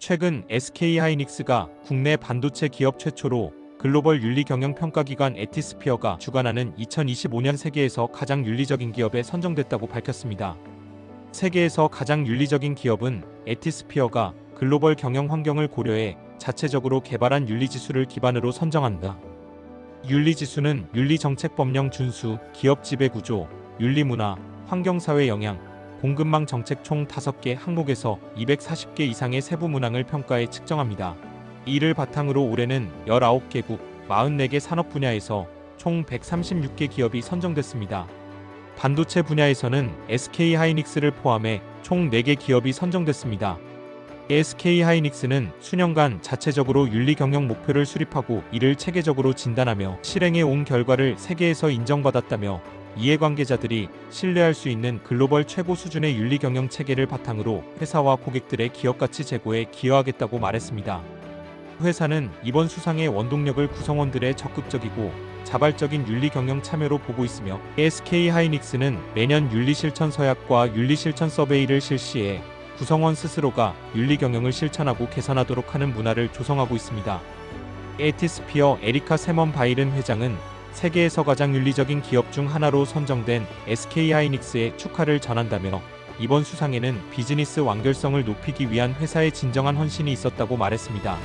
최근 SK하이닉스가 국내 반도체 기업 최초로 글로벌 윤리 경영 평가 기관 에티스피어가 주관하는 2025년 세계에서 가장 윤리적인 기업에 선정됐다고 밝혔습니다. 세계에서 가장 윤리적인 기업은 에티스피어가 글로벌 경영 환경을 고려해 자체적으로 개발한 윤리 지수를 기반으로 선정한다. 윤리 지수는 윤리 정책 법령 준수, 기업 지배 구조, 윤리 문화, 환경 사회 영향, 공급망 정책 총 5개 항목에서 240개 이상의 세부 문항을 평가해 측정합니다. 이를 바탕으로 올해는 19개국 44개 산업 분야에서 총 136개 기업이 선정됐습니다. 반도체 분야에서는 SK 하이닉스를 포함해 총 4개 기업이 선정됐습니다. SK 하이닉스는 수년간 자체적으로 윤리 경영 목표를 수립하고 이를 체계적으로 진단하며 실행해 온 결과를 세계에서 인정받았다며 이해관계자들이 신뢰할 수 있는 글로벌 최고 수준의 윤리 경영 체계를 바탕으로 회사와 고객들의 기업 가치 제고에 기여하겠다고 말했습니다. 회사는 이번 수상의 원동력을 구성원들의 적극적이고 자발적인 윤리 경영 참여로 보고 있으며 SK 하이닉스는 매년 윤리 실천 서약과 윤리 실천 서베이를 실시해 구성원 스스로가 윤리 경영을 실천하고 개선하도록 하는 문화를 조성하고 있습니다. 에티스피어 에리카 세먼 바이른 회장은 세계에서 가장 윤리적인 기업 중 하나로 선정된 SK 하이닉스에 축하를 전한다며 이번 수상에는 비즈니스 완결성을 높이기 위한 회사의 진정한 헌신이 있었다고 말했습니다.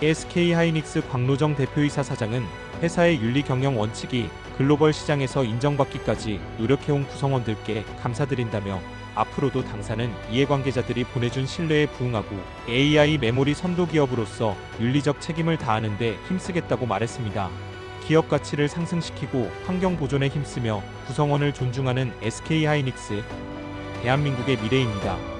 SK 하이닉스 광노정 대표이사 사장은 회사의 윤리 경영 원칙이 글로벌 시장에서 인정받기까지 노력해온 구성원들께 감사드린다며 앞으로도 당사는 이해관계자들이 보내준 신뢰에 부응하고 AI 메모리 선도 기업으로서 윤리적 책임을 다하는데 힘쓰겠다고 말했습니다. 기업 가치를 상승시키고 환경 보존에 힘쓰며 구성원을 존중하는 SK 하이닉스 대한민국의 미래입니다.